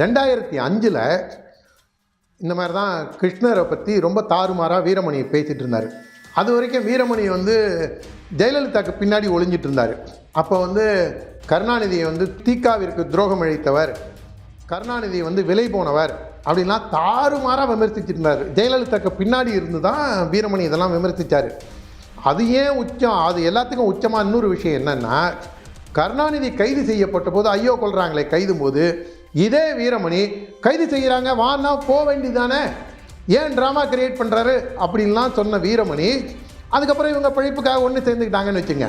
ரெண்டாயிரத்தி அஞ்சில் இந்த மாதிரி தான் கிருஷ்ணரை பற்றி ரொம்ப தாறுமாறாக வீரமணி பேசிகிட்டு இருந்தார். அது வரைக்கும் வீரமணி வந்து ஜெயலலிதாவுக்கு பின்னாடி ஒளிஞ்சிட்டு இருந்தார். அப்போ வந்து கருணாநிதியை வந்து தீக்காவிற்கு துரோகம் இழைத்தவர் கருணாநிதி வந்து விலை போனவர் அப்படின்லாம் தாறுமாறாக விமர்சிச்சுட்டு இருந்தார். ஜெயலலிதாவுக்கு பின்னாடி இருந்து தான் வீரமணி இதெல்லாம் விமர்சித்தார் அது ஏன் உச்சம்? அது எல்லாத்துக்கும் உச்சமாக இன்னொரு விஷயம் என்னென்னா கருணாநிதி கைது செய்யப்பட்ட போது ஐயோ கொள்கிறாங்களே கைதும் போது இதே வீரமணி கைது செய்கிறாங்க வான்னா போக வேண்டியதானே ஏன் ட்ராமா கிரியேட் பண்ணுறாரு அப்படின்லாம் சொன்ன வீரமணி அதுக்கப்புறம் இவங்க பிழைப்புக்காக ஒன்று சேர்ந்துக்கிட்டாங்கன்னு வச்சுங்க.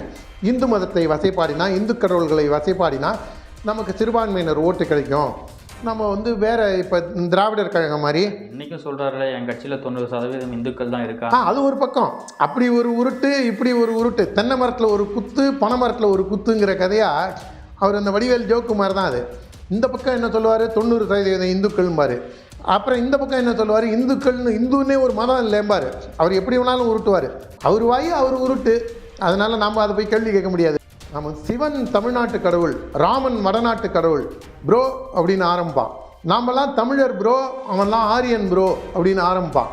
இந்து மதத்தை வசைப்பாடினா இந்து கடவுள்களை வசைப்பாடினா நமக்கு சிறுபான்மையினர் ஓட்டு கிடைக்கும். நம்ம வந்து வேற இப்போ திராவிடர் கழகம் மாதிரி இன்னைக்கும் சொல்றாருல என் கட்சியில தொண்ணூறு சதவீதம் இந்துக்கள் தான் இருக்கா? ஆ அது ஒரு பக்கம். அப்படி ஒரு உருட்டு இப்படி ஒரு உருட்டு. தென்னை மரத்தில் ஒரு குத்து பனை மரத்தில் ஒரு குத்துங்கிற கதையா அவர் அந்த வடிவேல் ஜோக்கு மாதிரி தான் அது. இந்த பக்கம் என்ன சொல்லுவார்? தொண்ணூறு சதவீதம் இந்துக்கள்பார் அப்புறம் இந்த பக்கம் என்ன சொல்லுவார்? இந்துக்கள்னு இந்துன்னே ஒரு மதம் இல்லைம்பார். அவர் எப்படி வேணாலும் உருட்டுவார். அவர் வாய் அவர் உருட்டு. அதனால் நாம் அதை போய் கேள்வி கேட்க முடியாது. நம்ம சிவன் தமிழ்நாட்டு கடவுள் ராமன் வடநாட்டு கடவுள் ப்ரோ அப்படின்னு ஆரம்பிப்பான். நாமெல்லாம் தமிழர் ப்ரோ அவன்லாம் ஆரியன் ப்ரோ அப்படின்னு ஆரம்பிப்பான்.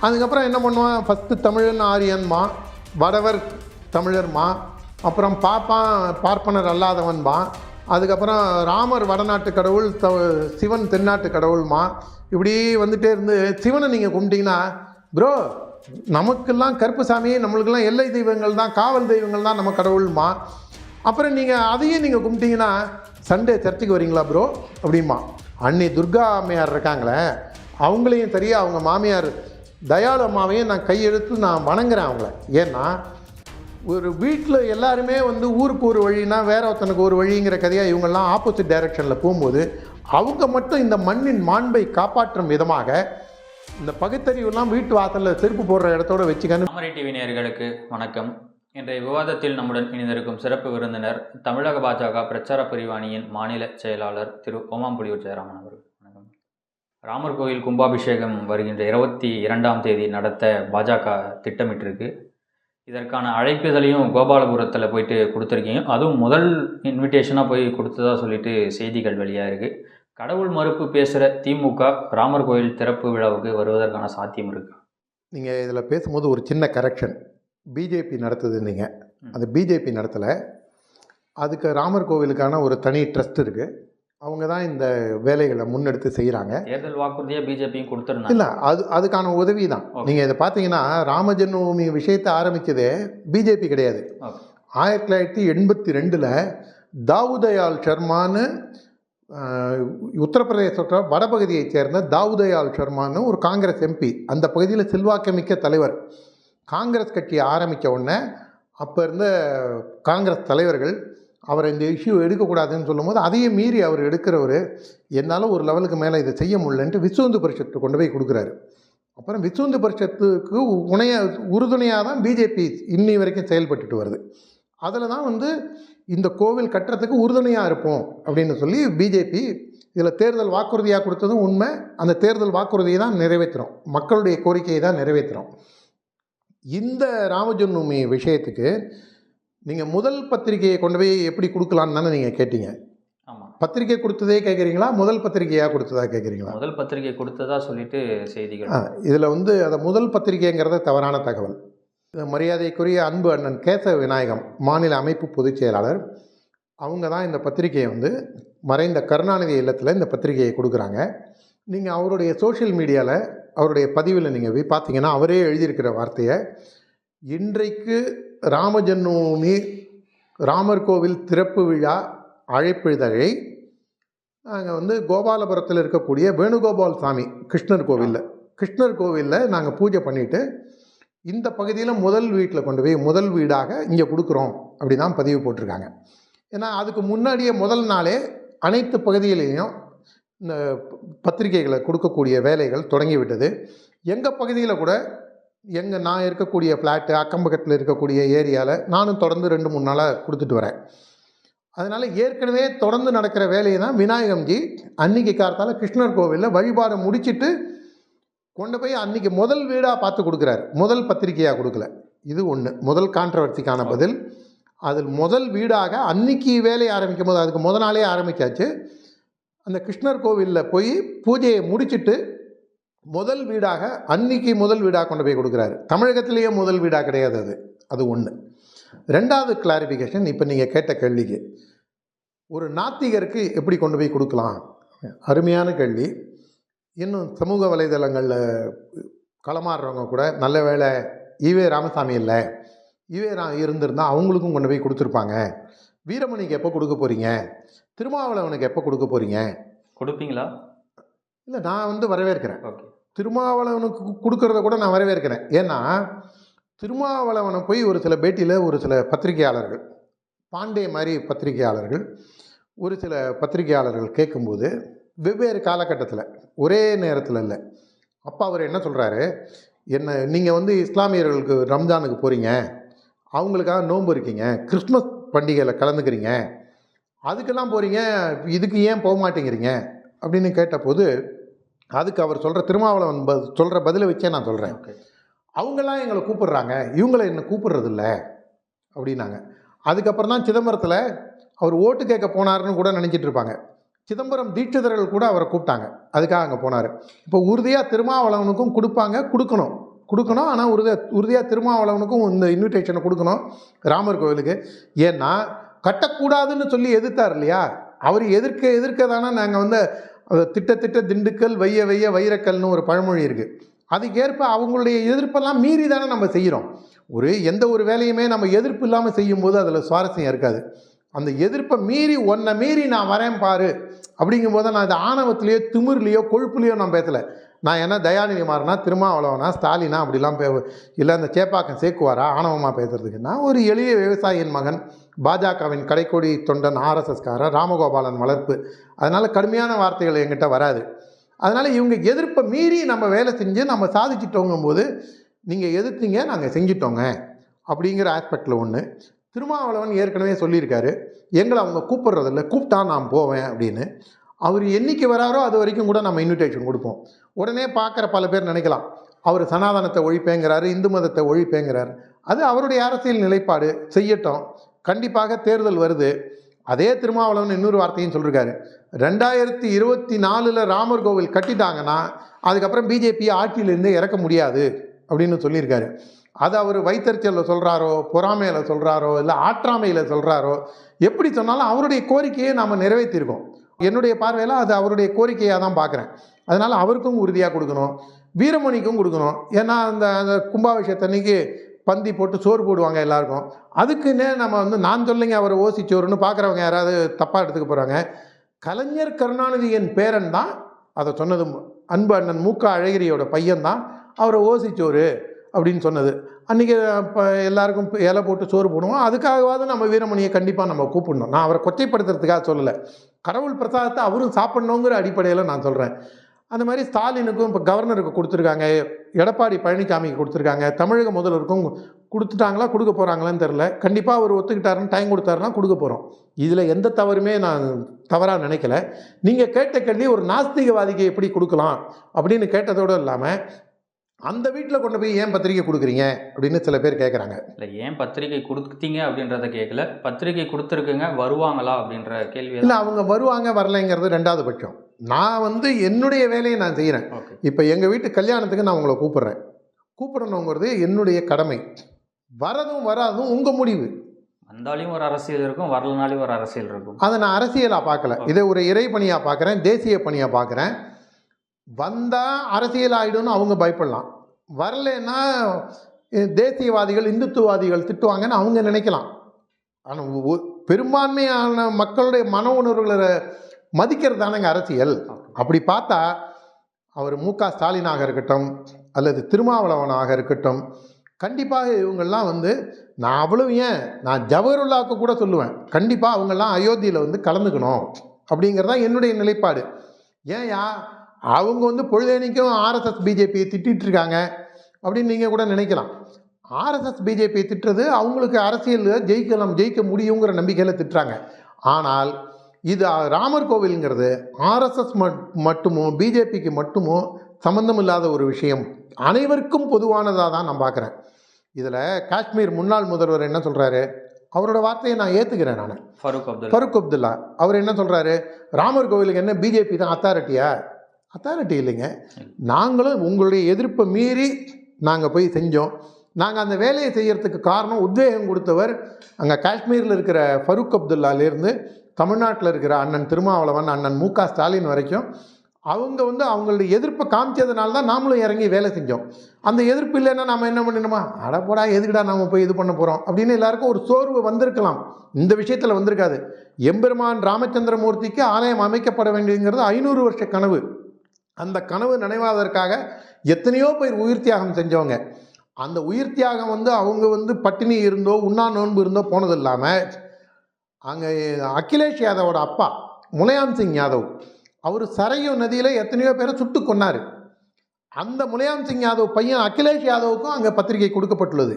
அதுக்கப்புறம் என்ன பண்ணுவான்? ஃபஸ்ட்டு தமிழன் ஆரியன்மா வடவர் தமிழர்மா அப்புறம் பாப்பான் பார்ப்பனர் அல்லாதவன்மா அதுக்கப்புறம் ராமர் வடநாட்டு கடவுள் த சிவன் தென்னாட்டு கடவுள்மா. இப்படி வந்துட்டே இருந்து சிவனை நீங்கள் கும்பிட்டீங்கன்னா ப்ரோ நமக்கெல்லாம் கருப்புசாமி நம்மளுக்கெல்லாம் எல்லை தெய்வங்கள் தான் காவல் தெய்வங்கள் தான் நம்ம கடவுள்மா. அப்புறம் நீங்கள் அதையும் நீங்கள் கும்பிட்டீங்கன்னா சண்டே சர்ச்சுக்கு வரீங்களா ப்ரோ அப்படிமா அன்னை துர்கா அம்மையார் இருக்காங்களே அவங்களையும் சரியாக அவங்க மாமியார் தயாளு அம்மாவையும் நான் கையெழுத்து நான் வணங்குறேன் அவங்கள. ஏன்னா ஒரு வீட்டில் எல்லாருமே வந்து ஊருக்கு ஒரு வழினா வேற ஒருத்தனுக்கு ஒரு வழிங்கிற கதையாக இவங்கெல்லாம் ஆப்போசிட் டைரக்ஷனில் போகும்போது அவங்க மட்டும் இந்த மண்ணின் மாண்பை காப்பாற்றும் விதமாக இந்த பகுத்தறிவுலாம் வீட்டு வாசலில் செருப்பு போடுற இடத்தோட வச்சுக்கணும் தாமரை டிவி நேர்களுக்கு வணக்கம். இன்றைய விவாதத்தில் நம்முடன் இணைந்திருக்கும் சிறப்பு விருந்தினர் தமிழக பாஜக பிரச்சார பிரிவாணியின் மாநில செயலாளர் திரு ஓமாம்புலியூர் ஜெயராமன் அவர்கள். வணக்கம். ராமர் கோயில் கும்பாபிஷேகம் வருகின்ற இருபத்தி இரண்டாம் தேதி நடத்த பாஜக திட்டமிட்டிருக்கு. இதற்கான அழைப்புதலையும் கோபாலபுரத்தில் போயிட்டு கொடுத்துருக்கீங்க. அதுவும் முதல் இன்விடேஷனாக போய் கொடுத்ததா சொல்லிட்டு செய்திகள் வெளியாக இருக்குது கடவுள் மறுப்பு பேசுகிற திமுக ராமர் கோயில் திறப்பு விழாவுக்கு வருவதற்கான சாத்தியம் இருக்கா? நீங்கள் இதில் பேசும்போது ஒரு சின்ன கரெக்ஷன் பிஜேபி நடத்துது நீங்கள். அது பிஜேபி நடத்தலை. அதுக்கு ராமர் கோவிலுக்கான ஒரு தனி ட்ரஸ்ட் இருக்குது அவங்க தான் இந்த வேலைகளை முன்னெடுத்து செய்கிறாங்க தேர்தல் வாக்குறுதியா பிஜேபியும் கொடுத்துருந்தாங்க இல்லை அது அதுக்கான உதவி தான். நீங்கள் இதை பார்த்தீங்கன்னா ராமஜென்மபூமி விஷயத்தை ஆரம்பித்ததே பிஜேபி கிடையாது. ஆயிரத்தி தொள்ளாயிரத்தி எண்பத்தி ரெண்டில் தாவுதயால் சர்மான்னு ஆஹ், உத்தரப்பிரதேசத்தோட வடபகுதியைச் சேர்ந்த தாவுதயால் சர்மான்னு ஒரு காங்கிரஸ் எம்பி அந்த பகுதியில் செல்வாக்குமிக்க தலைவர். காங்கிரஸ் கட்சியை ஆரம்பித்த உடனே அப்போ இருந்த காங்கிரஸ் தலைவர்கள் அவர் இந்த இஷ்யூ எடுக்கக்கூடாதுன்னு சொல்லும்போது அதையே மீறி அவர் எடுக்கிறவர் என்னால் ஒரு லெவலுக்கு மேலே இதை செய்ய முடியலன்ட்டு விஸ்வந்து பரிஷத்து கொண்டு போய் கொடுக்குறாரு. அப்புறம் விஸ்வந்து பரிஷத்துக்கு உணைய உறுதுணையாக தான் பிஜேபி இன்னி வரைக்கும் செயல்பட்டுட்டு வருது. அதில் தான் வந்து இந்த கோவில் கட்டுறதுக்கு உறுதுணையாக இருப்போம் அப்படின்னு சொல்லி பிஜேபி இதில் தேர்தல் வாக்குறுதியாக கொடுத்ததும் உண்மை. அந்த தேர்தல் வாக்குறுதியை தான் நிறைவேற்றுறோம் மக்களுடைய கோரிக்கையை தான் நிறைவேற்றுறோம் இந்த ராமஜன்மி விஷயத்துக்கு நீங்கள் முதல் பத்திரிகையை கொண்டு போய் எப்படி கொடுக்கலான்னு தானே நீங்கள் கேட்டீங்க. ஆமா. பத்திரிகை கொடுத்ததே கேட்குறீங்களா முதல் பத்திரிகையாக கொடுத்ததா கேட்குறீங்களா முதல் பத்திரிகை கொடுத்ததா சொல்லிட்டு செய்திகள். ஆ இதில் வந்து அதை முதல் பத்திரிகைங்கிறத தவறான தகவல். மரியாதைக்குரிய அன்பு அண்ணன் கேசவ விநாயகம் மாநில அமைப்பு பொதுச் செயலாளர். அவங்க தான் இந்த பத்திரிகையை வந்து மறைந்த கருணாநிதி இல்லத்தில் இந்த பத்திரிகையை கொடுக்குறாங்க. நீங்கள் அவருடைய சோஷியல் மீடியாவில் அவருடைய பதிவில் நீங்கள் போய் பார்த்தீங்கன்னா அவரே எழுதியிருக்கிற வார்த்தையை இன்றைக்கு ராமஜன்மபூமி ராமர் கோவில் திறப்பு விழா அழைப்பிதழை நாங்கள் வந்து கோபாலபுரத்தில் இருக்கக்கூடிய வேணுகோபால் சாமி கிருஷ்ணர் கோவிலில். கிருஷ்ணர் கோவிலில் நாங்கள் பூஜை பண்ணிவிட்டு இந்த பகுதியில் முதல் வீட்டில் கொண்டு போய் முதல் வீடாக இங்கே கொடுக்குறோம் அப்படி தான் பதிவு போட்டிருக்காங்க. ஏன்னா அதுக்கு முன்னாடியே முதல் நாளே அனைத்து பகுதியிலையும் இந்த பத்திரிகைகளை கொடுக்கக்கூடிய வேலைகள் தொடங்கி விட்டது. எங்கள் பகுதியில் கூட எங்கள் நான் இருக்கக்கூடிய ஃப்ளாட்டு அக்கம் பக்கத்தில் இருக்கக்கூடிய ஏரியாவில் நானும் தொடர்ந்து ரெண்டு மூணு நாளாக கொடுத்துட்டு வரேன். அதனால் ஏற்கனவே தொடர்ந்து நடக்கிற வேலையை தான் விநாயகம்ஜி அன்னைக்கு காலத்தால் கிருஷ்ணர் கோவிலில் வழிபாடு முடிச்சிட்டு கொண்டு போய் அன்னைக்கு முதல் வீடாக பார்த்து கொடுக்குறாரு. முதல் பத்திரிகையாக கொடுக்கல. இது ஒன்று முதல் கான்ட்ரவர்சிக்கான பதில். அதில் முதல் வீடாக அன்னைக்கு வேலையை ஆரம்பிக்கும் போது அதுக்கு முத நாளே ஆரம்பிச்சாச்சு. அந்த கிருஷ்ணர் கோவிலில் போய் பூஜையை முடிச்சிட்டு முதல் வீடாக அன்னைக்கு முதல் வீடாக கொண்டு போய் கொடுக்குறாரு. தமிழகத்திலேயே முதல் வீடாக கிடையாது அது. அது ஒன்று ரெண்டாவது கிளாரிஃபிகேஷன் இப்போ நீங்கள் கேட்ட கேள்விக்கு ஒரு நாத்திகருக்கு எப்படி கொண்டு போய் கொடுக்கலாம்? அருமையான கேள்வி. இன்னும் சமூக வலைதளங்களில் களமாடுறவங்க கூட நல்ல வேளை ஈவே ராமசாமி இல்லை ஈவே ரா இருந்திருந்தால் அவங்களுக்கும் கொண்டு போய் கொடுத்துருப்பாங்க. வீரமணிக்கு எப்போ கொடுக்க போகிறீங்க திருமாவளவனுக்கு எப்போ கொடுக்க போகிறீங்க கொடுப்பீங்களா? இல்லை நான் வந்து வரவேற்கிறேன். ஓகே. திருமாவளவனுக்கு கொடுக்கறத கூட நான் வரவேற்கிறேன். ஏன்னா திருமாவளவனை போய் ஒரு சில பேட்டியில் ஒரு சில பத்திரிகையாளர்கள் பாண்டே மாதிரி பத்திரிகையாளர்கள் ஒரு சில பத்திரிகையாளர்கள் கேட்கும்போது வெவ்வேறு காலகட்டத்தில் ஒரே நேரத்தில் இல்லை. அப்பா அவர் என்ன சொல்கிறாரு என்ன நீங்கள் வந்து இஸ்லாமியர்களுக்கு ரம்ஜானுக்கு போகிறீங்க அவங்களுக்காக நோன்பு இருக்கீங்க. கிறிஸ்மஸ் பண்டிகையில் கலந்துக்கிறீங்க. அதுக்கெல்லாம் போகிறீங்க இதுக்கு ஏன் போக மாட்டேங்கிறீங்க? அப்படின்னு கேட்டபோது அதுக்கு அவர் சொல்கிற திருமாவளவன் ப சொல்கிற பதிலை வச்சே நான் சொல்கிறேன் ஓகே. அவங்கெல்லாம் எங்களை கூப்பிடுறாங்க. இவங்களை என்ன கூப்பிடுறதில்ல? அப்படின்னாங்க. அதுக்கப்புறம் தான் சிதம்பரத்தில் அவர் ஓட்டு கேட்க போனாருன்னு கூட நினச்சிட்டு இருப்பாங்க. சிதம்பரம் தீட்சிதர்கள் கூட அவரை கூப்பிட்டாங்க. அதுக்காக அங்கே போனார். இப்போ உறுதியாக திருமாவளவனுக்கும் கொடுப்பாங்க கொடுக்கணும். கொடுக்கணும் ஆனால் உறுதியாக உறுதியாக திருமாவளவனுக்கும் இந்த இன்விடேஷனை கொடுக்கணும் ராமர் கோவிலுக்கு. ஏன்னா கட்டக்கூடாதுன்னு சொல்லி எதிர்த்தார் இல்லையா? அவர் எதிர்க்க எதிர்க்க தானே நாங்கள் வந்து அது திட்ட திட்ட திண்டுக்கல் வைய வைய வைரக்கல்னு ஒரு பழமொழி இருக்குது அதுக்கேற்ப அவங்களுடைய எதிர்ப்பெல்லாம் மீறி தானே நம்ம செய்கிறோம் ஒரு எந்த ஒரு வேலையுமே நம்ம எதிர்ப்பு இல்லாமல் செய்யும்போது அதில் சுவாரஸ்யம் இருக்காது. அந்த எதிர்ப்பை மீறி ஒன்றை மீறி நான் வரேன் பாரு. அப்படிங்கும்போது நான் இது ஆணவத்திலேயோ திமிர்லேயோ கொழுப்புலேயோ நான் பேசலை. நான் என்ன தயாநிதி மாறினா திருமாவளவனா ஸ்டாலினா அப்படிலாம் பே இல்லை அந்த சேப்பாக்கம் சேர்க்குவாரா ஆணவமாக பேசுறதுக்கு. நான் ஒரு எளிய விவசாயியின் மகன் பாஜகவின் கடைக்கோடி தொண்டன் ஆர்எஸ்எஸ்காரர் ராமகோபாலன் வளர்ப்பு. அதனால் கடுமையான வார்த்தைகள் என்கிட்ட வராது. அதனால் இவங்க எதிர்ப்பை மீறி நம்ம வேலை செஞ்சு நம்ம சாதிச்சிட்டோங்கும்போது நீங்கள் எதிர்த்தீங்க நாங்கள் செஞ்சிட்டோங்க. அப்படிங்கிற ஆஸ்பெக்டில் ஒன்று திருமாவளவன் ஏற்கனவே சொல்லியிருக்காரு. எங்களை அவங்க கூப்பிட்றதில்ல கூப்பிட்டா நான் போவேன் அப்படின்னு. அவர் என்னைக்கு வராரோ அது வரைக்கும் கூட நம்ம இன்விடேஷன் கொடுப்போம். உடனே பார்க்குற பல பேர் நினைக்கலாம் அவர் சனாதனத்தை ஒழிப்பேங்கிறாரு இந்து மதத்தை ஒழிப்பேங்கிறாரு. அது அவருடைய அரசியல் நிலைப்பாடு செய்யட்டும். கண்டிப்பாக தேர்தல் வருது. அதே திருமாவளவன் இன்னொரு வார்த்தையும் சொல்லியிருக்காரு ரெண்டாயிரத்தி இருபத்தி நாலில் ராமர் கோவில் கட்டிட்டாங்கன்னா அதுக்கப்புறம் பிஜேபி ஆட்சியிலேருந்து இறக்க முடியாது அப்படின்னு சொல்லியிருக்காரு. அதை அவர் வைத்தறிச்சலில் சொல்கிறாரோ பொறாமையில் சொல்கிறாரோ இல்லை ஆற்றாமையில் சொல்கிறாரோ எப்படி சொன்னாலும் அவருடைய கோரிக்கையை நாம் நிறைவேற்றிருக்கோம். என்னுடைய பார்வையில் அது அவருடைய கோரிக்கையாக தான் பார்க்குறேன். அதனால் அவருக்கும் உறுதியாக கொடுக்கணும் வீரமணிக்கும் கொடுக்கணும். ஏன்னா அந்த அந்த கும்பாபிஷேகத்தன்னைக்கு பந்தி போட்டு சோறு போடுவாங்க எல்லாருக்கும். அதுக்குன்னே நம்ம வந்து நான் சொல்லிங்க அவரை ஓசிச்சோறுன்னு பார்க்குறவங்க யாராவது தப்பாக எடுத்துக்க போகிறாங்க கலைஞர் கருணாநிதியின் பேரன் தான் அதை சொன்னது அன்பு அண்ணன் மூக்கா அழகிரியோட பையன் தான் அவரை ஓசிச்சோறு அப்படின்னு சொன்னது. அன்றைக்கி இப்போ எல்லாருக்கும் இலை போட்டு சோறு போடுவோம். அதுக்காகவாவது நம்ம வீரமணியை கண்டிப்பாக நம்ம கூப்பிடணும். நான் அவரை கொச்சைப்படுத்துறதுக்காக சொல்லலை. கடவுள் பிரசாதத்தை அவரும் சாப்பிட்ணுங்கிற அடிப்படையில் நான் சொல்கிறேன் அந்த மாதிரி ஸ்டாலினுக்கும் இப்போ கவர்னருக்கு கொடுத்துருக்காங்க. எடப்பாடி பழனிசாமிக்கு கொடுத்துருக்காங்க. தமிழக முதல்வருக்கும் கொடுத்துட்டாங்களா கொடுக்க போகிறாங்களான்னு தெரில கண்டிப்பாக அவர் ஒத்துக்கிட்டாருன்னு டைம் கொடுத்தாருன்னா கொடுக்க போகிறோம் இதில் எந்த தவறுமே நான் தவறாக நினைக்கல. நீங்கள் கேட்ட கேள்வி ஒரு நாஸ்திகவாதிக்கு எப்படி கொடுக்கலாம் அப்படின்னு கேட்டதோடு இல்லாமல் அந்த வீட்டில் கொண்டு போய் ஏன் பத்திரிக்கை கொடுக்குறீங்க? அப்படின்னு சில பேர் கேட்குறாங்க இல்லை ஏன் பத்திரிகை கொடுத்தீங்க அப்படின்றத கேட்கல பத்திரிகை கொடுத்துருக்குங்க வருவாங்களா அப்படின்ற கேள்வி இல்லை அவங்க வருவாங்க வரலைங்கிறது ரெண்டாவது பட்சம். நான் வந்து என்னுடைய வேலையை நான் செய்கிறேன் இப்போ எங்கள் வீட்டு கல்யாணத்துக்கு நான் உங்களை கூப்பிட்றேன். கூப்பிடணுங்கிறது என்னுடைய கடமை. வரதும் வராதும் உங்கள் முடிவு. வந்தாலையும் ஒரு அரசியல் இருக்கும் வரலனாலையும் ஒரு அரசியல் இருக்கும். அதை நான் அரசியலாக பார்க்கல. இதை ஒரு இறை பணியாக பார்க்குறேன் தேசிய பணியாக பார்க்குறேன். வந்தால் அரசியல் ஆகிடும்னு அவங்க பயப்படலாம். வரலைன்னா தேசியவாதிகள் இந்துத்துவாதிகள் திட்டுவாங்கன்னு அவங்க நினைக்கலாம். ஆனால் பெரும்பான்மையான மக்களுடைய மன உணர்வுகளை மதிக்கிறது தானேங்க அரசியல். அப்படி பார்த்தா அவர் மு க ஸ்டாலினாக இருக்கட்டும் அல்லது திருமாவளவனாக இருக்கட்டும் கண்டிப்பாக இவங்கெல்லாம் வந்து நான் அவ்வளவு ஏன் நான் ஜவஹர்லாவுக்கு கூட சொல்லுவேன் கண்டிப்பாக அவங்கெல்லாம் அயோத்தியில் வந்து கலந்துக்கணும் அப்படிங்கிறது தான் என்னுடைய நிலைப்பாடு. ஏன் யா அவங்க வந்து பொழுதேனிக்கும் ஆர்எஸ்எஸ் பிஜேபியை திட்டிட்டு இருக்காங்க அப்படின்னு நீங்கள் கூட நினைக்கலாம். ஆர்எஸ்எஸ் பிஜேபியை திட்டுறது அவங்களுக்கு அரசியலில் ஜெயிக்கலாம் ஜெயிக்க முடியுங்கிற நம்பிக்கையில் திட்டுறாங்க. ஆனால் இது ராமர் கோவிலுங்கிறது ஆர்எஸ்எஸ் மட்டுமோ பிஜேபிக்கு மட்டுமோ சம்மந்தம் இல்லாத ஒரு விஷயம். அனைவருக்கும் பொதுவானதாக தான் நான் பார்க்குறேன் இதில் காஷ்மீர் முன்னாள் முதல்வர் என்ன சொல்கிறாரு அவரோட வார்த்தையை நான் ஏற்றுக்கிறேன் நான். ஃபருக் அப்துல் ஃபருக் அப்துல்லா. அவர் என்ன சொல்கிறாரு ராமர் கோவிலுக்கு என்ன பிஜேபி தான் அத்தாரிட்டியா அத்தாரிட்டி இல்லைங்க. நாங்களும் உங்களுடைய எதிர்ப்பை மீறி நாங்கள் போய் செஞ்சோம். நாங்கள் அந்த வேலையை செய்கிறதுக்கு காரணம் உத்வேகம் கொடுத்தவர் அங்கே காஷ்மீரில் இருக்கிற ஃபருக் அப்துல்லாலேருந்து தமிழ்நாட்டில் இருக்கிற அண்ணன் திருமாவளவன் அண்ணன் மு ஸ்டாலின் வரைக்கும் அவங்க வந்து அவங்களுடைய எதிர்ப்பை காமிச்சதுனால தான் நாமளும் இறங்கி வேலை செஞ்சோம். அந்த எதிர்ப்பு இல்லைன்னா நம்ம என்ன பண்ணிடணுமா? அடப்போடா எதுக்குடா நம்ம போய் இது பண்ண போகிறோம் அப்படின்னு எல்லாருக்கும் ஒரு சோர்வு வந்திருக்கலாம். இந்த விஷயத்தில் வந்திருக்காது. எம்பெருமான் ராமச்சந்திரமூர்த்திக்கு ஆலயம் அமைக்கப்பட வேண்டியதுங்கிறது ஐநூறு வருஷ கனவு. அந்த கனவு நினைவாதற்காக எத்தனையோ பேர் உயிர் தியாகம் செஞ்சவங்க. அந்த உயிர் தியாகம் வந்து அவங்க வந்து பட்டினி இருந்தோ உண்ணா நோன்பு இருந்தோ போனது இல்லாமல் அங்கே அகிலேஷ் யாதவோட அப்பா முலையாம் சிங் யாதவ் அவர் சரையு நதியில் எத்தனையோ பேரை சுட்டு கொன்னார். அந்த முலையாம் சிங் யாதவ் பையன் அகிலேஷ் யாதவுக்கும் அங்கே பத்திரிகை கொடுக்கப்பட்டுள்ளது.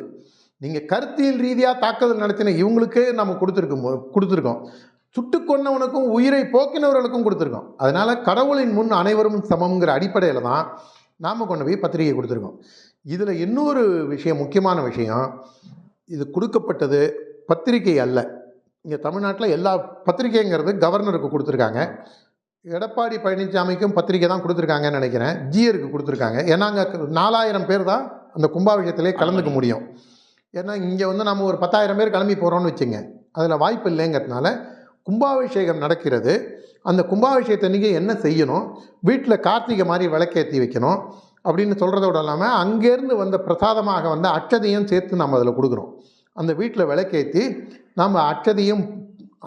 நீங்கள் கருத்தியல் ரீதியாக தாக்குதல் நடத்தின இவங்களுக்கே நம்ம கொடுத்துருக்கோம் கொடுத்துருக்கோம். சுட்டு கொன்னவனுக்கும் உயிரை போக்கினவர்களுக்கும் கொடுத்துருக்கோம். அதனால் கடவுளின் முன் அனைவரும் சமம்ங்கிற அடிப்படையில் தான் நாம் கொண்டு போய் பத்திரிகை கொடுத்துருக்கோம். இதில் இன்னொரு விஷயம் முக்கியமான விஷயம் இது கொடுக்கப்பட்டது பத்திரிகை அல்ல. இங்கே தமிழ்நாட்டில் எல்லா பத்திரிகைங்கிறது கவர்னருக்கு கொடுத்துருக்காங்க. எடப்பாடி பழனிசாமிக்கும் பத்திரிக்கை தான் கொடுத்துருக்காங்கன்னு நினைக்கிறேன். ஜியருக்கு கொடுத்துருக்காங்க. ஏன்னா அங்கே நாலாயிரம் பேர் தான் அந்த கும்பாபிஷேகத்திலே கலந்துக்க முடியும். ஏன்னா இங்கே வந்து நம்ம ஒரு பத்தாயிரம் பேர் கிளம்பி போகிறோம்னு வச்சுங்க. அதில் வாய்ப்பு இல்லைங்கிறதுனால கும்பாபிஷேகம் நடக்கிறது. அந்த கும்பாபிஷேகத்தன்னைக்கு என்ன செய்யணும்? வீட்டில் கார்த்திகை மாதிரி விளக்கேற்றி வைக்கணும் அப்படின்னு சொல்கிறதோட இல்லாமல் அங்கேருந்து வந்த பிரசாதமாக வந்த அச்சதையும் சேர்த்து நம்ம அதில் கொடுக்குறோம் அந்த வீட்டில் விளக்கேற்றி நம்ம அச்சதையும்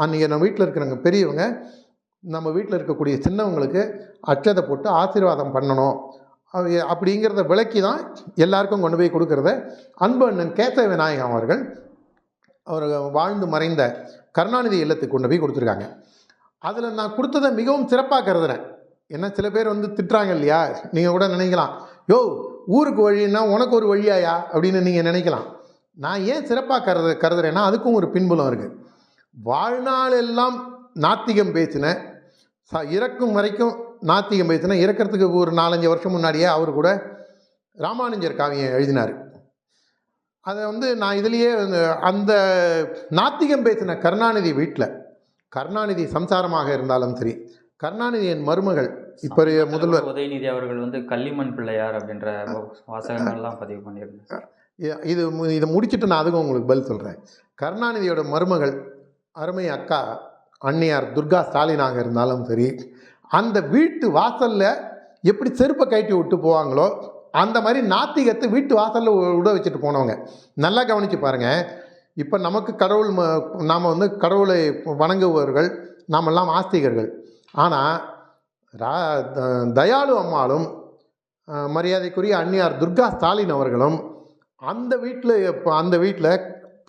அன்றைக்கி நம்ம வீட்டில் இருக்கிறவங்க பெரியவங்க நம்ம வீட்டில் இருக்கக்கூடிய சின்னவங்களுக்கு அச்சதை போட்டு ஆசீர்வாதம் பண்ணணும். அப்படிங்கிறத விளக்கி தான் எல்லாருக்கும் கொண்டு போய் கொடுக்குறத அன்பு அண்ணன் கேசவ விநாயகம் அவர்கள் அவர் வாழ்ந்து மறைந்த கருணாநிதி இல்லத்துக்கு கொண்டு போய் கொடுத்துருக்காங்க. அதில் நான் கொடுத்ததை மிகவும் சிறப்பாக கருதுறேன். ஏன்னா சில பேர் வந்து திட்டுறாங்க இல்லையா? நீங்கள் கூட நினைக்கலாம். யோ ஊருக்கு வழின்னா உனக்கு ஒரு வழியாயா? அப்படின்னு நீங்கள் நினைக்கலாம். நான் ஏன் சிறப்பாக கருது கருதுறேன்னா அதுக்கும் ஒரு பின்புலம் இருக்குது வாழ்நாள் எல்லாம் நாத்திகம் பேசினேன் ச இறக்கும் வரைக்கும் நாத்திகம் பேசின இறக்கிறதுக்கு ஒரு நாலஞ்சு வருஷம் முன்னாடியே அவர் கூட ராமானுஜர் காவியம் எழுதினார். அதை வந்து நான் இதுலேயே அந்த நாத்திகம் பேசின கருணாநிதி வீட்டில் கருணாநிதி சம்சாரமாக இருந்தாலும் சரி கருணாநிதியின் மருமகள் இப்போ முதல்வர். உதயநிதி அவர்கள் வந்து கள்ளிமண் பிள்ளையார் அப்படின்ற வாசகங்கள்லாம் பதிவு பண்ணியிருந்தார். இ- இது இதை முடிச்சுட்டு நான் அதுக்கும் உங்களுக்கு பதில் சொல்கிறேன் கருணாநிதியோட மருமகள் அருமை அக்கா அன்னியார் துர்கா ஸ்டாலினாக இருந்தாலும் சரி அந்த வீட்டு வாசலில் எப்படி செருப்பை கட்டி விட்டு போவாங்களோ அந்த மாதிரி நாத்திகத்தை வீட்டு வாசலில் விட வச்சுட்டு போனவங்க. நல்லா கவனித்து பாருங்கள் இப்போ நமக்கு கடவுள் நாம் வந்து கடவுளை வணங்குபவர்கள் நாமெல்லாம் ஆஸ்திகர்கள். ஆனால் ரா த- தயாளு அம்மாளும் மரியாதைக்குரிய அன்னியார் துர்கா ஸ்டாலின் அவர்களும் அந்த வீட்டில் இப்போ அந்த வீட்டில்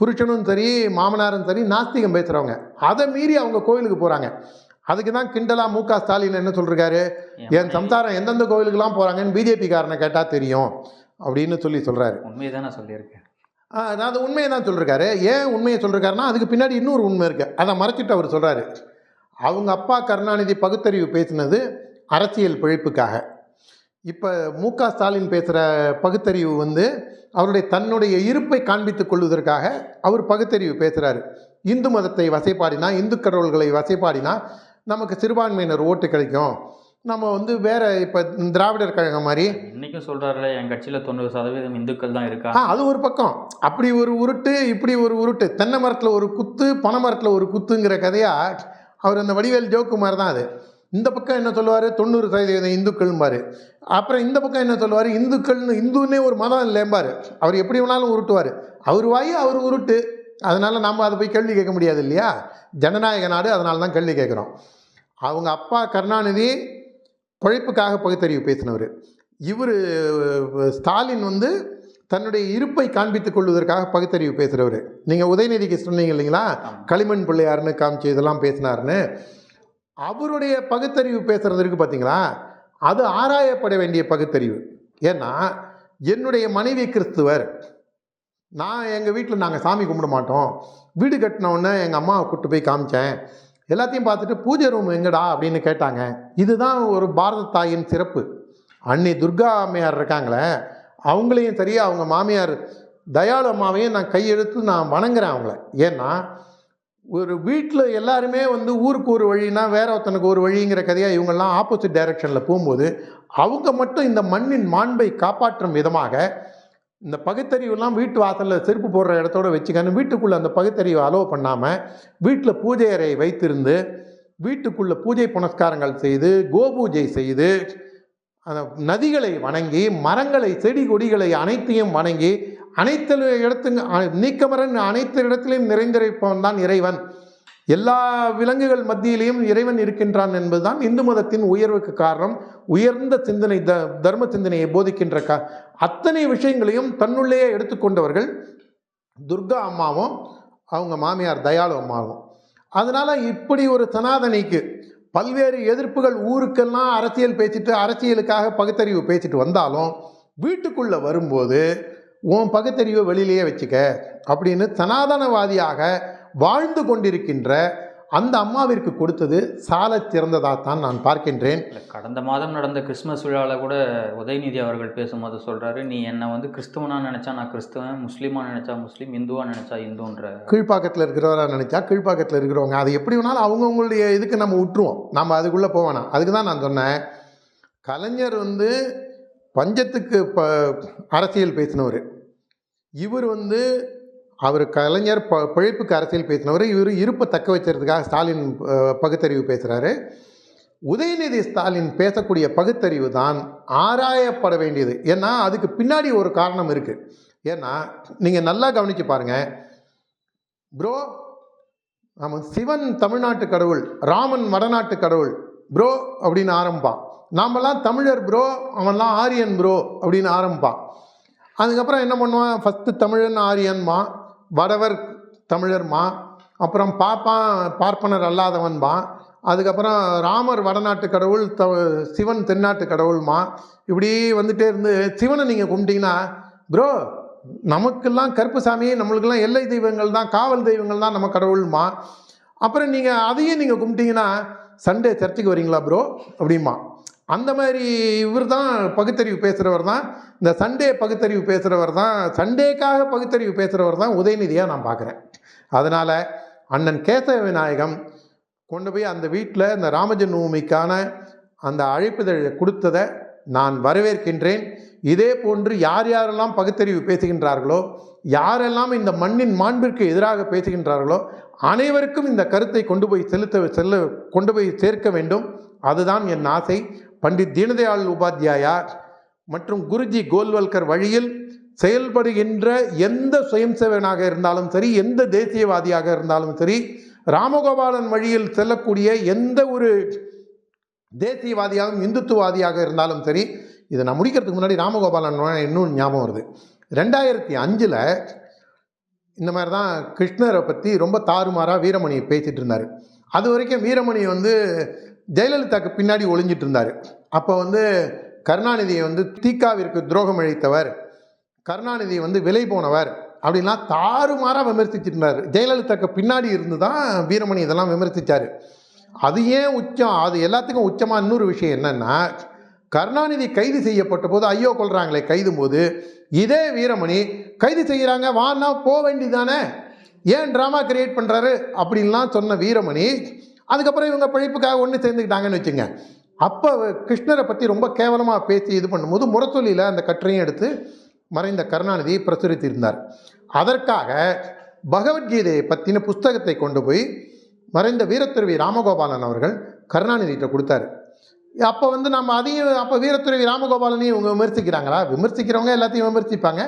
புருஷனும் சரி மாமனாரும் சரி நாஸ்திகம் பேசுகிறவங்க அதை மீறி அவங்க கோயிலுக்கு போகிறாங்க அதுக்கு தான் கிண்டலா மு க ஸ்டாலின் என்ன சொல்லிருக்காரு என் சம்சாரம் எந்தெந்த கோயிலுக்கெல்லாம் போகிறாங்கன்னு பிஜேபி காரனை கேட்டால் தெரியும் அப்படின்னு சொல்லி சொல்கிறாரு உண்மையை சொல்லியிருக்கேன். நான் அது உண்மையை தான் சொல்லிருக்காரு. ஏன் உண்மையை சொல்லிருக்காருன்னா அதுக்கு பின்னாடி இன்னொரு உண்மை இருக்குது அதை மறைச்சிட்டு அவர் சொல்கிறாரு அவங்க அப்பா கருணாநிதி பகுத்தறிவு பேசினது அரசியல் பிழைப்புக்காக. இப்போ மு க ஸ்டாலின் பேசுகிற பகுத்தறிவு வந்து அவருடைய தன்னுடைய இருப்பை காண்பித்துக் கொள்வதற்காக அவர் பகுத்தறிவு பேசுகிறாரு இந்து மதத்தை வசைப்பாடினா இந்து கடவுள்களை வசைப்பாடினா நமக்கு சிறுபான்மையினர் ஓட்டு கிடைக்கும். நம்ம வந்து வேற இப்போ திராவிடர் கழகம் மாதிரி இன்னைக்கும் சொல்றாருல என் கட்சியில தொண்ணூறு சதவீதம் இந்துக்கள் தான் இருக்கா? ஆ அது ஒரு பக்கம். அப்படி ஒரு உருட்டு இப்படி ஒரு உருட்டு. தென்னை மரத்தில் ஒரு குத்து பனை மரத்தில் ஒரு குத்துங்கிற கதையா அவர் அந்த வடிவேல் ஜோக்கு மாதிரி தான் அது. இந்த பக்கம் என்ன சொல்லுவார்? தொண்ணூறு சதவீதம் இந்துக்கள்பாரு அப்புறம் இந்த பக்கம் என்ன சொல்லுவார்? இந்துக்கள்னு இந்துன்னே ஒரு மதம் இல்லைம்பாரு. அவர் எப்படி வேணாலும் உருட்டுவார். அவர் வாய் அவர் உருட்டு. அதனால் நம்ம அதை போய் கேள்வி கேட்க முடியாது இல்லையா? ஜனநாயக நாடு அதனால தான் கேள்வி கேட்குறோம். அவங்க அப்பா கருணாநிதி பிழைப்புக்காக பகுத்தறிவு பேசினவர். இவர் ஸ்டாலின் வந்து தன்னுடைய இருப்பை காண்பித்துக் கொள்வதற்காக பகுத்தறிவு பேசுகிறவர் நீங்கள் உதயநிதிக்கு சொன்னீங்க இல்லைங்களா. களிமண் பிள்ளையாருன்னு காமிச்சு இதெல்லாம் பேசினாருன்னு. அவருடைய பகுத்தறிவு பேசுறதுக்கு பார்த்தீங்களா அது ஆராயப்பட வேண்டிய பகுத்தறிவு. ஏன்னா என்னுடைய மனைவி கிறிஸ்துவர். நான் எங்கள் வீட்டில் நாங்கள் சாமி கும்பிட மாட்டோம். வீடு கட்டினவுடனே எங்கள் அம்மாவை கூப்பிட்டு போய் காமிச்சேன். எல்லாத்தையும் பார்த்துட்டு பூஜை ரூம் எங்கடா அப்படின்னு கேட்டாங்க. இதுதான் ஒரு பாரத தாயின் சிறப்பு. அன்னை துர்கா அம்மையார் இருக்காங்களே அவங்களையும் சரி அவங்க மாமியார் தயாளு அம்மாவையும் நான் கையெழுத்து நான் வணங்குறேன் அவங்கள. ஏன்னா ஒரு வீட்டில் எல்லாருமே வந்து ஊருக்கு ஒரு வழினா வேற ஒருத்தனுக்கு ஒரு வழிங்கிற கதையாக இவங்கெல்லாம் ஆப்போசிட் டைரக்ஷனில் போகும்போது அவங்க மட்டும் இந்த மண்ணின் மாண்பை காப்பாற்றும் விதமாக இந்த பகுத்தறிவுலாம் வீட்டு வாசலில் செருப்பு போடுற இடத்தோட வச்சுக்கன்னு வீட்டுக்குள்ளே அந்த பகுத்தறிவை அலோவ் பண்ணாமல் வீட்டில் பூஜை அறையை வைத்திருந்து வீட்டுக்குள்ளே பூஜை புனஸ்காரங்கள் செய்து கோபூஜை செய்து அந்த நதிகளை வணங்கி மரங்களை செடி கொடிகளை அனைத்தையும் வணங்கி அனைத்து இடத்துங்க அ- நீக்கமரன் அனைத்து இடத்திலையும் நிறைந்திருப்பவன் தான் இறைவன். எல்லா விலங்குகள் மத்தியிலையும் இறைவன் இருக்கின்றான் என்பதுதான் இந்து மதத்தின் உயர்வுக்கு காரணம். உயர்ந்த சிந்தனை த தர்ம சிந்தனையை போதிக்கின்ற க அத்தனை விஷயங்களையும் தன்னுள்ளேயே எடுத்துக்கொண்டவர்கள் துர்கா அம்மாவும் அவங்க மாமியார் தயாளு அம்மாவும். அதனால் இப்படி ஒரு சனாதனிக்கு பல்வேறு எதிர்ப்புகள் ஊருக்கெல்லாம் அரசியல் பேசிட்டு அரசியலுக்காக பகுத்தறிவு பேசிட்டு வந்தாலும் வீட்டுக்குள்ளே வரும்போது உன் பகுத்தறிவை வெளியிலேயே வச்சுக்க அப்படின்னு சனாதனவாதியாக வாழ்ந்து கொண்டிருக்கின்ற அந்த அம்மாவிற்கு கொடுத்தது சாலச் சிறந்ததாகத்தான் நான் பார்க்கின்றேன். கடந்த மாதம் நடந்த கிறிஸ்மஸ் விழாவில் கூட உதயநிதி அவர்கள் பேசும்போது சொல்கிறாரு நீ என்னை வந்து கிறிஸ்துவனா நினச்சா நான் கிறிஸ்துவன் முஸ்லீமா நினச்சா முஸ்லீம் இந்துவா நினச்சா இந்துன்ற கீழ்ப்பாக்கத்தில் இருக்கிறவரா நினச்சா கீழ்ப்பாக்கத்தில் இருக்கிறவங்க. அது எப்படி வேணாலும் அவங்கவுங்களுடைய இதுக்கு நம்ம விட்டுருவோம் நம்ம அதுக்குள்ளே போவேணாம் அதுக்கு தான் நான் சொன்னேன். கலைஞர் வந்து பஞ்சத்துக்கு ப அரசியல் பேசினவர். இவர் வந்து அவர் கலைஞர் ப பிழைப்புக்கு அரசியல் பேசினவர். இவர் இருப்பை தக்க வைக்கிறதுக்காக ஸ்டாலின் பகுத்தறிவு பேசுகிறாரு உதயநிதி ஸ்டாலின் பேசக்கூடிய பகுத்தறிவு தான் ஆராயப்பட வேண்டியது. ஏன்னா அதுக்கு பின்னாடி ஒரு காரணம் இருக்குது ஏன்னா நீங்கள் நல்லா கவனித்து பாருங்கள் ப்ரோ ஆமாம் சிவன் தமிழ்நாட்டு கடவுள் ராமன் வடநாட்டு கடவுள் ப்ரோ அப்படின்னு ஆரம்பிப்பான். நாமெல்லாம் தமிழர் ப்ரோ அவன்லாம் ஆரியன் ப்ரோ அப்படின்னு ஆரம்பிப்பான். அதுக்கப்புறம் என்ன பண்ணுவான்? ஃபஸ்ட்டு தமிழன் ஆரியன்மா வடவர் தமிழர்மா அப்புறம் பாப்பான் பார்ப்பனர் அல்லாதவன்மா அதுக்கப்புறம் ராமர் வடநாட்டு கடவுள் த சிவன் தென்னாட்டு கடவுள்மா இப்படி வந்துட்டே இருந்து சிவனை நீங்கள் கும்பிட்டீங்கன்னா ப்ரோ நமக்கெல்லாம் கருப்புசாமி நம்மளுக்கெல்லாம் எல்லை தெய்வங்கள் தான் காவல் தெய்வங்கள் தான் நம்ம கடவுள்மா அப்புறம் நீங்கள் அதையும் நீங்கள் கும்பிட்டீங்கன்னா சண்டே சர்ச்சுக்கு வரீங்களா ப்ரோ அப்படிமா அந்த மாதிரி இவர் தான் பகுத்தறிவு பேசுகிறவர் தான் இந்த சண்டே பகுத்தறிவு பேசுகிறவர் தான் சண்டேக்காக பகுத்தறிவு பேசுகிறவர் தான் உதயநிதியாக நான் பார்க்குறேன். அதனால் அண்ணன் கேசவ விநாயகம் கொண்டு போய் அந்த வீட்டில் இந்த ராமஜன்மூமிக்கான அந்த அழைப்புதழை கொடுத்ததை நான் வரவேற்கின்றேன். இதே போன்று யார் யாரெல்லாம் பகுத்தறிவு பேசுகின்றார்களோ யாரெல்லாம் இந்த மண்ணின் மாண்பிற்கு எதிராக பேசுகின்றார்களோ அனைவருக்கும் இந்த கருத்தை கொண்டு போய் செலுத்த செல்ல கொண்டு போய் சேர்க்க வேண்டும். அதுதான் என் ஆசை. பண்டித் தீனதயாள் உபாத்யாயா மற்றும் குருஜி கோல்வல்கர் வழியில் செயல்படுகின்ற எந்த சுயம் சேவனாக இருந்தாலும் சரி எந்த தேசியவாதியாக இருந்தாலும் சரி ராமகோபாலன் வழியில் செல்லக்கூடிய எந்த ஒரு தேசியவாதியாகவும் இந்துத்துவாதியாக இருந்தாலும் சரி இதை நான் முடிக்கிறதுக்கு முன்னாடி ராமகோபாலன் இன்னும் ஞாபகம் வருது. ரெண்டாயிரத்தி அஞ்சில் இந்த மாதிரி தான் கிருஷ்ணரை பற்றி ரொம்ப தாறுமாறாக வீரமணி பேசிகிட்டு இருந்தார். அது வரைக்கும் வீரமணி வந்து ஜெயலலிதாவுக்கு பின்னாடி ஒளிஞ்சிட்டு இருந்தார். அப்போ வந்து கருணாநிதியை வந்து தீக்காவிற்கு துரோகம் இழைத்தவர் கருணாநிதி வந்து விலை போனவர் அப்படின்லாம் தாறுமாறாக விமர்சிச்சிருந்தார் இருந்தார். ஜெயலலிதாவுக்கு பின்னாடி இருந்து தான் வீரமணி இதெல்லாம் விமர்சித்தார் அது ஏன் உச்சம்? அது எல்லாத்துக்கும் உச்சமாக இன்னொரு விஷயம் என்னென்னா கருணாநிதி கைது செய்யப்பட்ட போது ஐயோ கொள்கிறாங்களே கைதும் போது இதே வீரமணி கைது செய்கிறாங்க வான்னா போக வேண்டியதானே ஏன் ட்ராமா கிரியேட் பண்ணுறாரு அப்படின்லாம் சொன்ன வீரமணி அதுக்கப்புறம் இவங்க பிழைப்புக்காக ஒன்று சேர்ந்துக்கிட்டாங்கன்னு வச்சுங்க. அப்போ கிருஷ்ணரை பற்றி ரொம்ப கேவலமாக பேசி இது பண்ணும்போது முரசொலியில் அந்த கற்றையும் எடுத்து மறைந்த கருணாநிதி பிரசுரித்திருந்தார். அதற்காக பகவத்கீதையை பற்றின புஸ்தகத்தை கொண்டு போய் மறைந்த வீரத்துறவி ராமகோபாலன் அவர்கள் கருணாநிதிகிட்ட கொடுத்தாரு. அப்போ வந்து நம்ம அதையும் அப்போ வீரத்துறவி ராமகோபாலனையும் இவங்க விமர்சிக்கிறாங்களா? விமர்சிக்கிறவங்க எல்லாத்தையும் விமர்சிப்பாங்க.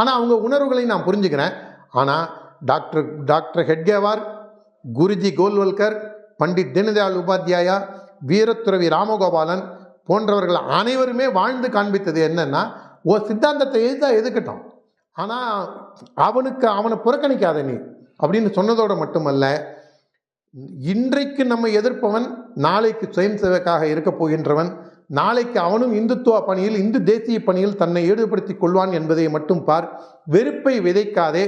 ஆனால் அவங்க உணர்வுகளையும் நான் புரிஞ்சுக்கிறேன். ஆனால் டாக்டர் டாக்டர் ஹெட்கேவார் குருஜி கோல்வல்கர் பண்டிட் தீனதயாள் உபாத்யாயா வீரத்துறவி ராமகோபாலன் போன்றவர்கள் அனைவருமே வாழ்ந்து காண்பித்தது என்னன்னா ஓ சித்தாந்தத்தை எதுதா எதுக்கட்டும். ஆனால் அவனுக்கு அவனை புறக்கணிக்காத நீ அப்படின்னு சொன்னதோடு மட்டுமல்ல இன்றைக்கு நம்ம எதிர்ப்பவன் நாளைக்கு சுயம் சேவக்காக இருக்க போகின்றவன் நாளைக்கு அவனும் இந்துத்துவ பணியில் இந்து தேசிய பணியில் தன்னை ஈடுபடுத்திக் கொள்வான் என்பதை மட்டும் பார். வெறுப்பை விதைக்காதே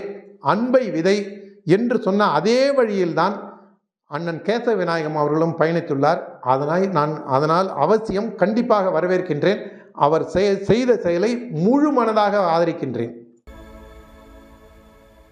அன்பை விதை என்று சொன்ன அதே வழியில்தான் அண்ணன் கேசவ விநாயகம் அவர்களும் பயணித்துள்ளார். அதனால் நான் அதனால் அவசியம் கண்டிப்பாக வரவேற்கின்றேன். அவர் செய- செய்த செயலை முழு மனதாக ஆதரிக்கின்றேன்.